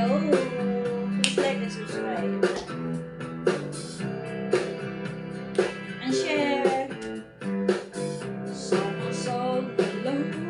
below. Please like and subscribe. And share. Someone so alone.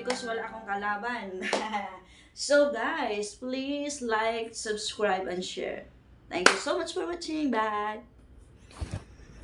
because wala akong kalaban. so guys, please like, subscribe, and share. Thank you so much for watching. Bye!